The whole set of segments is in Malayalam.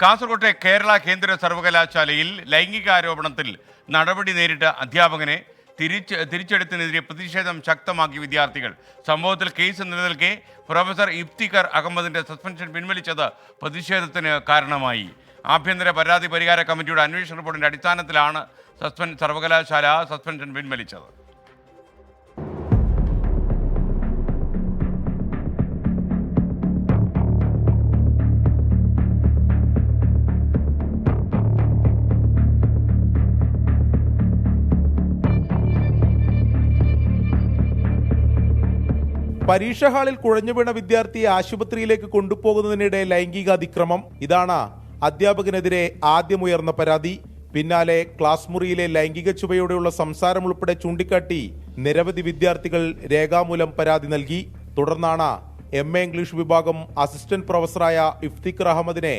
കാസർകോട്ടെ കേരള കേന്ദ്ര സർവകലാശാലയിൽ ലൈംഗികാരോപണത്തിൽ നടപടി നേരിട്ട അധ്യാപകനെ തിരിച്ച് തിരിച്ചെടുത്തിനെതിരെ പ്രതിഷേധം ശക്തമാക്കി വിദ്യാർത്ഥികൾ. സംഭവത്തിൽ കേസ് നിലനിൽക്കെ പ്രൊഫസർ ഇഫ്തിഖർ അഹമ്മദിന്റെ സസ്പെൻഷൻ പിൻവലിച്ചത് പ്രതിഷേധത്തിന് കാരണമായി. ആഭ്യന്തര പരാതി പരിഹാര കമ്മിറ്റിയുടെ അന്വേഷണ റിപ്പോർട്ടിന്റെ അടിസ്ഥാനത്തിലാണ് സസ്പെൻ സർവകലാശാല സസ്പെൻഷൻ പിൻവലിച്ചത്. പരീക്ഷ ഹാളിൽ കുഴഞ്ഞു വീണ വിദ്യാർത്ഥിയെ ആശുപത്രിയിലേക്ക് കൊണ്ടുപോകുന്നതിനിടെ ലൈംഗിക അതിക്രമം ഇതാണ് അധ്യാപകനെതിരെ ആദ്യമുയർന്ന പരാതി. പിന്നാലെ ക്ലാസ് മുറിയിലെ ലൈംഗിക ചുവയോടെയുള്ള സംസാരം ഉൾപ്പെടെ ചൂണ്ടിക്കാട്ടി നിരവധി വിദ്യാർത്ഥികൾ രേഖാമൂലം പരാതി നൽകി. തുടർന്നാണ് എം എ ഇംഗ്ലീഷ് വിഭാഗം അസിസ്റ്റന്റ് പ്രൊഫസറായ ഇഫ്തിഖ് അഹമ്മദിനെ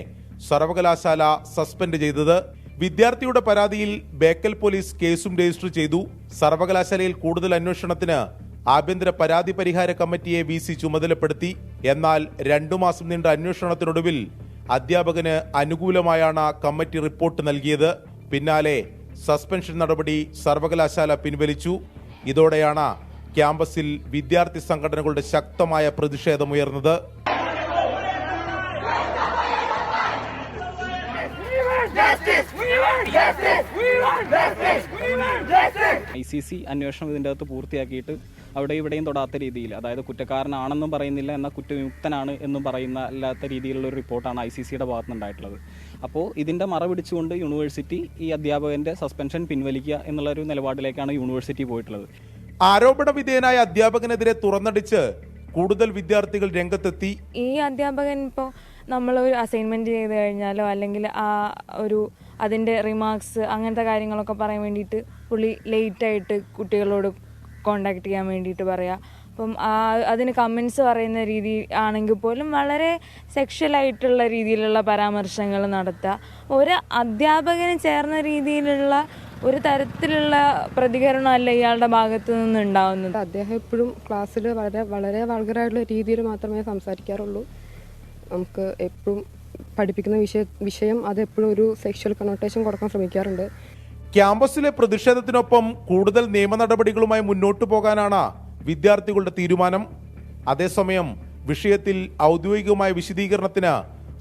സർവകലാശാല സസ്പെൻഡ് ചെയ്തത്. വിദ്യാർത്ഥിയുടെ പരാതിയിൽ ബേക്കൽ പോലീസ് കേസും രജിസ്റ്റർ ചെയ്തു. സർവകലാശാലയിൽ കൂടുതൽ അന്വേഷണത്തിന് ആഭ്യന്തര പരാതി പരിഹാര കമ്മിറ്റിയെ വി സി ചുമതലപ്പെടുത്തി. എന്നാൽ രണ്ടു മാസം നീണ്ട അന്വേഷണത്തിനൊടുവിൽ അധ്യാപകന് അനുകൂലമായാണ് കമ്മിറ്റി റിപ്പോർട്ട് നൽകിയത്. പിന്നാലെ സസ്പെൻഷൻ നടപടി സർവകലാശാല പിൻവലിച്ചു. ഇതോടെയാണ് ക്യാമ്പസിൽ വിദ്യാർത്ഥി സംഘടനകളുടെ ശക്തമായ പ്രതിഷേധമുയർന്നത്. ഐ സി സി അന്വേഷണം ഇതിന്റെ അകത്ത് പൂർത്തിയാക്കിയിട്ട് അവിടെ ഇവിടെയും തൊടാത്ത രീതിയിൽ അതായത് കുറ്റക്കാരനാണെന്നും പറയുന്നില്ല എന്നാൽ കുറ്റവിമുക്തനാണ് എന്നും പറയുന്ന അല്ലാത്ത രീതിയിലുള്ള ഒരു റിപ്പോർട്ടാണ് ഐ സി സിയുടെ ഭാഗത്തുനിന്നുണ്ടായിട്ടുള്ളത്. അപ്പോൾ ഇതിന്റെ മറ പിടിച്ചുകൊണ്ട് യൂണിവേഴ്സിറ്റി ഈ അധ്യാപകന്റെ സസ്പെൻഷൻ പിൻവലിക്കുക എന്നുള്ള ഒരു നിലപാടിലേക്കാണ് യൂണിവേഴ്സിറ്റി പോയിട്ടുള്ളത്. ആരോപണ വിധേയനായ അധ്യാപകനെതിരെ തുറന്നടിച്ച് കൂടുതൽ വിദ്യാർത്ഥികൾ രംഗത്തെത്തി. ഈ അധ്യാപകൻ ഇപ്പോൾ നമ്മളൊരു അസൈൻമെന്റ് ചെയ്ത് കഴിഞ്ഞാലോ അല്ലെങ്കിൽ ആ ഒരു അതിന്റെ റിമാർക്സ് അങ്ങനത്തെ കാര്യങ്ങളൊക്കെ പറയാൻ വേണ്ടിയിട്ട് പുള്ളി ലേറ്റായിട്ട് കുട്ടികളോട് കോണ്ടാക്ട് ചെയ്യാൻ വേണ്ടിയിട്ട് പറയാം. അപ്പം ആ അതിന് കമൻസ് പറയുന്ന രീതി ആണെങ്കിൽ പോലും വളരെ സെക്ഷലായിട്ടുള്ള രീതിയിലുള്ള പരാമർശങ്ങൾ നടത്തുക ഒരു അധ്യാപകന് ചേർന്ന രീതിയിലുള്ള ഒരു തരത്തിലുള്ള പ്രതികരണമല്ല ഇയാളുടെ ഭാഗത്ത് നിന്ന് ഉണ്ടാവുന്നത്. അദ്ദേഹം എപ്പോഴും ക്ലാസ്സിൽ വളരെ വളരെ വൾഗറായിട്ടുള്ള രീതിയിൽ മാത്രമേ സംസാരിക്കാറുള്ളൂ. നമുക്ക് എപ്പോഴും പഠിപ്പിക്കുന്ന വിഷയ വിഷയം അത് എപ്പോഴും ഒരു സെക്ഷൽ കണോട്ടേഷൻ കൊടുക്കാൻ ശ്രമിക്കാറുണ്ട്. ക്യാമ്പസിലെ പ്രതിഷേധത്തിനൊപ്പം കൂടുതൽ നിയമ നടപടികളുമായി മുന്നോട്ടു പോകാനാണ് വിദ്യാർത്ഥികളുടെ തീരുമാനം. അതേസമയം വിഷയത്തിൽ ഔദ്യോഗികമായ വിശദീകരണത്തിന്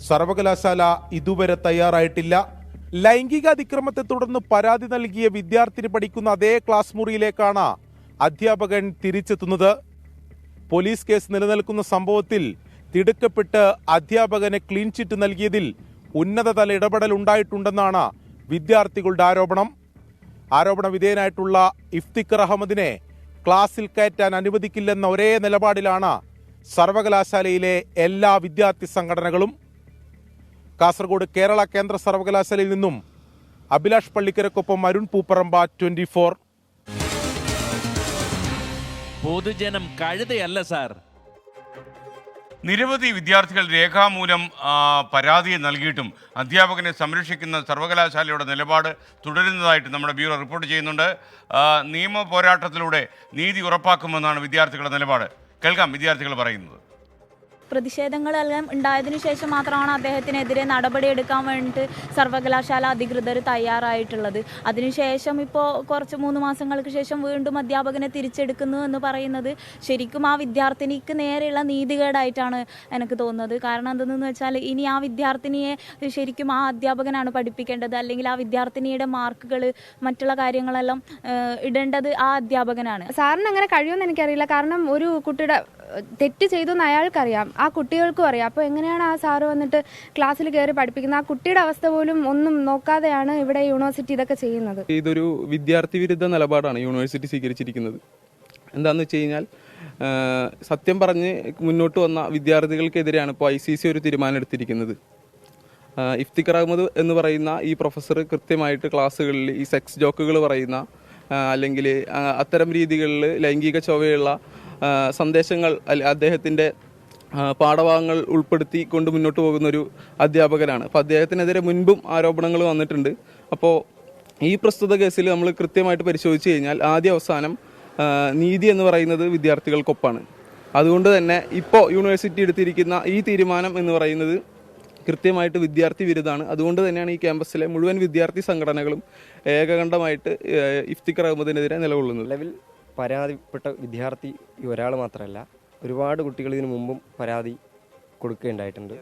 സർവകലാശാല ഇതുവരെ തയ്യാറായിട്ടില്ല. ലൈംഗിക അതിക്രമത്തെ തുടർന്ന് പരാതി നൽകിയ വിദ്യാർത്ഥിനി പഠിക്കുന്ന അതേ ക്ലാസ് മുറിയിലേക്കാണ് അധ്യാപകൻ തിരിച്ചെത്തുന്നത്. പോലീസ് കേസ് നിലനിൽക്കുന്ന സംഭവത്തിൽ തിടുക്കപ്പെട്ട് അധ്യാപകന് ക്ലീൻ ചിറ്റ് നൽകിയതിൽ ഉന്നതതല ഇടപെടൽ ഉണ്ടായിട്ടുണ്ടെന്നാണ് വിദ്യാർത്ഥികളുടെ ആരോപണം. ആരോപണ വിധേയനായിട്ടുള്ള ഇഫ്തിഖർ അഹമ്മദിനെ ക്ലാസ്സിൽ കയറ്റാൻ അനുവദിക്കില്ലെന്ന ഒരേ നിലപാടിലാണ് സർവകലാശാലയിലെ എല്ലാ വിദ്യാർത്ഥി സംഘടനകളും. കാസർഗോഡ് കേരള കേന്ദ്ര സർവകലാശാലയിൽ നിന്നും അഭിലാഷ് പള്ളിക്കരക്കൊപ്പം അരുൺ പൂപ്പറമ്പ ട്വന്റി ഫോർ. പൊതുജനം കഴുതയല്ല സാർ. നിരവധി വിദ്യാർത്ഥികൾ രേഖാമൂലം പരാതി നൽകിയിട്ടും അധ്യാപകനെ സംരക്ഷിക്കുന്ന സർവകലാശാലയുടെ നിലപാട് തുടരുന്നതായിട്ട് നമ്മുടെ ബ്യൂറോ റിപ്പോർട്ട് ചെയ്യുന്നുണ്ട്. നിയമ പോരാട്ടത്തിലൂടെ നീതി ഉറപ്പാക്കുമെന്നാണ് വിദ്യാർത്ഥികളുടെ നിലപാട്. കേൾക്കാം വിദ്യാർത്ഥികൾ പറയുന്നത്. പ്രതിഷേധങ്ങളെല്ലാം ഉണ്ടായതിനു ശേഷം മാത്രമാണ് അദ്ദേഹത്തിനെതിരെ നടപടിയെടുക്കാൻ വേണ്ടിയിട്ട് സർവകലാശാല അധികൃതർ തയ്യാറായിട്ടുള്ളത്. അതിനുശേഷം ഇപ്പോൾ കുറച്ച് മൂന്ന് മാസങ്ങൾക്ക് ശേഷം വീണ്ടും അധ്യാപകനെ തിരിച്ചെടുക്കുന്നു എന്ന് പറയുന്നത് ശരിക്കും ആ വിദ്യാർത്ഥിനിക്ക് നേരെയുള്ള നീതികേടായിട്ടാണ് എനിക്ക് തോന്നുന്നത്. കാരണം എന്തെന്ന് വെച്ചാൽ ഇനി ആ വിദ്യാർത്ഥിനിയെ ശരിക്കും ആ അധ്യാപകനാണ് പഠിപ്പിക്കേണ്ടത്. അല്ലെങ്കിൽ ആ വിദ്യാർത്ഥിനിയുടെ മാർക്കുകൾ മറ്റുള്ള കാര്യങ്ങളെല്ലാം ഇടേണ്ടത് ആ അധ്യാപകനാണ്. സാറിന് അങ്ങനെ കഴിയുമെന്ന് എനിക്കറിയില്ല. കാരണം ഒരു കുട്ടിയുടെ തെറ്റ് ചെയ്തു എന്ന് അയാൾക്കറിയാം ആ കുട്ടികൾക്കും അറിയാം. അപ്പോൾ എങ്ങനെയാണ് ആ സാറ് വന്നിട്ട് ക്ലാസ്സിൽ കയറി പഠിപ്പിക്കുന്നത്? ആ കുട്ടിയുടെ അവസ്ഥ പോലും ഒന്നും നോക്കാതെയാണ് ഇവിടെ യൂണിവേഴ്സിറ്റി ഇതൊക്കെ ചെയ്യുന്നത്. ഇതൊരു വിദ്യാർത്ഥി വിരുദ്ധ നിലപാടാണ് യൂണിവേഴ്സിറ്റി സ്വീകരിച്ചിരിക്കുന്നത്. എന്താണെന്ന് വെച്ച് കഴിഞ്ഞാൽ സത്യം പറഞ്ഞ് മുന്നോട്ട് വന്ന വിദ്യാർത്ഥികൾക്കെതിരെയാണ് ഇപ്പോൾ ഐ സി സി ഒരു തീരുമാനം എടുത്തിരിക്കുന്നത്. ഇഫ്തിഖർ അഹമ്മദ് എന്ന് പറയുന്ന ഈ പ്രൊഫസർ കൃത്യമായിട്ട് ക്ലാസ്സുകളിൽ ഈ സെക്സ് ജോക്കുകൾ പറയുന്ന അല്ലെങ്കിൽ അത്തരം രീതികളിൽ ലൈംഗിക ചൊവ്വയുള്ള സന്ദേശങ്ങൾ അദ്ദേഹത്തിന്റെ പാഠഭാഗങ്ങൾ ഉൾപ്പെടുത്തി കൊണ്ട് മുന്നോട്ട് പോകുന്ന ഒരു അധ്യാപകനാണ് അപ്പോൾ അദ്ദേഹത്തിനെതിരെ മുൻപും ആരോപണങ്ങൾ വന്നിട്ടുണ്ട്. അപ്പോൾ ഈ പ്രസ്തുത കേസിൽ നമ്മൾ കൃത്യമായിട്ട് പരിശോധിച്ച് കഴിഞ്ഞാൽ ആദ്യ അവസാനം നീതി എന്ന് പറയുന്നത് വിദ്യാർത്ഥികൾക്കൊപ്പാണ്. അതുകൊണ്ട് തന്നെ ഇപ്പോൾ യൂണിവേഴ്സിറ്റി എടുത്തിരിക്കുന്ന ഈ തീരുമാനം എന്ന് പറയുന്നത് കൃത്യമായിട്ട് വിദ്യാർത്ഥി വിരുദ്ധാണ് അതുകൊണ്ട് തന്നെയാണ് ഈ ക്യാമ്പസിലെ മുഴുവൻ വിദ്യാർത്ഥി സംഘടനകളും ഏകകണ്ഠമായിട്ട് ഇഫ്തിഖർ അഹമ്മദിനെതിരെ നിലകൊള്ളുന്നത്. പരാതിപ്പെട്ട വിദ്യാർത്ഥി ഒരാൾ മാത്രമല്ല ഒരുപാട് കുട്ടികൾ ഇതിനു മുമ്പും പരാതി കൊടുക്കുകയുണ്ടായിട്ടുണ്ട്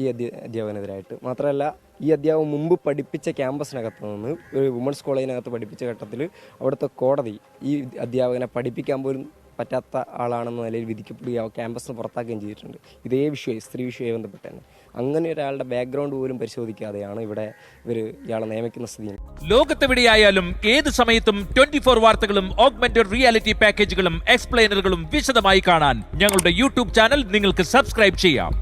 ഈ അധ്യ അധ്യാപകനെതിരായിട്ട്. മാത്രമല്ല ഈ അധ്യാപകൻ മുമ്പ് പഠിപ്പിച്ച ക്യാമ്പസിനകത്ത് നിന്ന് ഒരു വുമൺസ് കോളേജിനകത്ത് പഠിപ്പിച്ച ഘട്ടത്തിൽ അവിടുത്തെ കോടതി ഈ അധ്യാപകനെ പഠിപ്പിക്കാൻ പോലും പറ്റാത്ത ആളാണെന്ന നിലയിൽ വിധിക്കപ്പെടുകയോ ക്യാമ്പസിന് പുറത്താക്കുകയും ചെയ്തിട്ടുണ്ട്. ഇതേ വിഷയം സ്ത്രീ വിഷയവുമായി ബന്ധപ്പെട്ട് തന്നെ. അങ്ങനെ ഒരാളുടെ ബാക്ക്ഗ്രൗണ്ട് പോലും പരിശോധിക്കാതെയാണ് ഇവിടെ ഇവർ ഇയാളെ നിയമിക്കുന്ന സ്ഥിതി. ലോകത്തെവിടെയായാലും ഏത് സമയത്തും ട്വന്റി ഫോർ വാർത്തകളും ഓഗ്മെന്റഡ് റിയാലിറ്റി പാക്കേജുകളും എക്സ്പ്ലെയിനറുകളും വിശദമായി കാണാൻ ഞങ്ങളുടെ യൂട്യൂബ് ചാനൽ നിങ്ങൾക്ക് സബ്സ്ക്രൈബ് ചെയ്യാം.